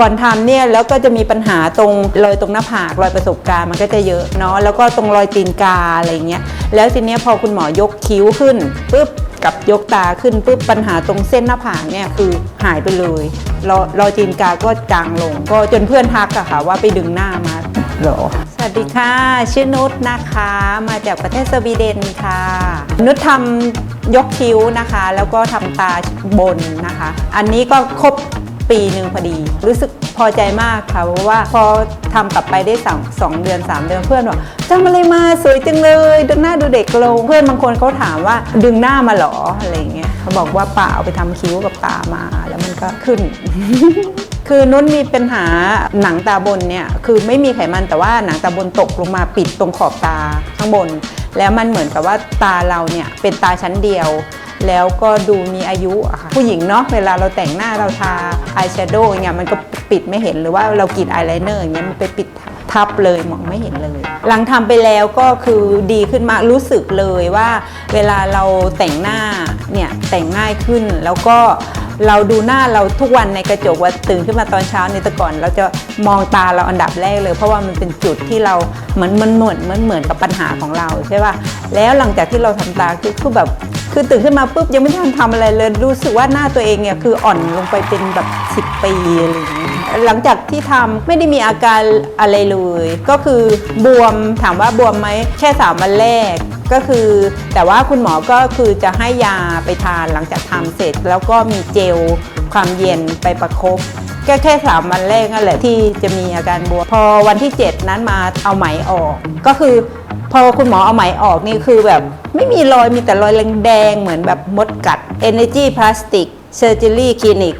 ก่อนทำเนี่ยแล้วก็จะมีปัญหาตรงรอยตรงหน้าผากรอยประสบการณ์มันก็จะเยอะเนาะแล้วก็ตรงรอยตีนกาอะไรเงี้ยแล้วทีเนี้ยพอคุณหมอยกคิ้วขึ้นปุ๊บกับยกตาขึ้นปุ๊บปัญหาตรงเส้นหน้าผากเนี่ยคือหายไปเลยรอยรอยตีนกาก็จางลง ก็จนเพื่อนทักอะค่ะว่าไปดึงหน้ามาเหรอสวัสดีค่ะ ชื่อนุชนะคะ มาจากประเทศสวีเดนค่ะ นุชทำยกคิ้วนะคะ แล้วก็ทำตาบนนะคะ อันนี้ก็ครบ ปีหนึ่งพอดี รู้สึกพอใจมากค่ะเพราะว่าพอทำกลับไปได้สองสองเดือน 3 เดือนเพื่อนบอกทำอะไรมาสวยจังเลยดึงหน้าดูเด็กลง เพื่อนบางคนเขาถามว่าดึงหน้ามาหรออะไรเงี้ยเขาบอกว่าป่าไปทำคิ้วกับตามาแล้วมันก็ขึ้นคือนุ่นมีปัญหาหนังตาบนเนี่ยคือไม่มีไขมันแต่ว่าหนังตาบนตกลงมาปิดตรงขอบตาข้างบน แล้วมันเหมือนกับว่าตาเราเนี่ยเป็นตาชั้นเดียว แล้วก็ดูมีอายุอะค่ะผู้หญิงเนาะเวลาเราแต่งหน้าเราทาอายแชโดว์อย่างเงี้ยมันก็ปิดไม่เห็นหรือว่าเรากรีดอายไลเนอร์อย่างเงี้ยมันไปปิดทับเลยมองไม่เห็นเลย หลังทำไปแล้วก็คือดีขึ้นมากรู้สึกเลยว่าเวลาเราแต่งหน้าเนี่ยแต่งง่ายขึ้นแล้วก็เราดูหน้าเราทุกวันในกระจกว่าตื่นขึ้นมาตอนเช้าในแต่ก่อน เราจะมองตาเราอันดับแรกเลย เพราะว่ามันเป็นจุดที่เราเหมือนมันเหมือนเหมือนเหมือนกับปัญหาของเราใช่ป่ะแล้วหลังจากที่เราทำตาคือคือแบบ คือตื่นขึ้นมาปุ๊บยังไม่ทันทำอะไรเลยรู้สึกว่าหน้าตัวเองเนี่ยคืออ่อนลงไปเป็นแบบ 10 ปีอะไรอย่างเงี้ยหลังจากที่ทำไม่ได้มีอาการอะไรเลย ก็คือบวมถามว่าบวมไหมแค่สามวันแรกก็คือ แต่ว่าคุณหมอก็คือจะให้ยาไปทานหลังจากทำเสร็จ แล้วก็มีเจลความเย็นไปประคบ ก็แค่สามวันแรกนั่นแหละที่จะมีอาการบวมพอวันที่ 7 นั้นมาเอาไหมออก ก็คือ พอคุณหมอเอาไหมออกนี่คือแบบไม่มีรอยมีแต่รอยแดงๆเหมือนแบบมดกัด Energy Plastic Surgery Clinic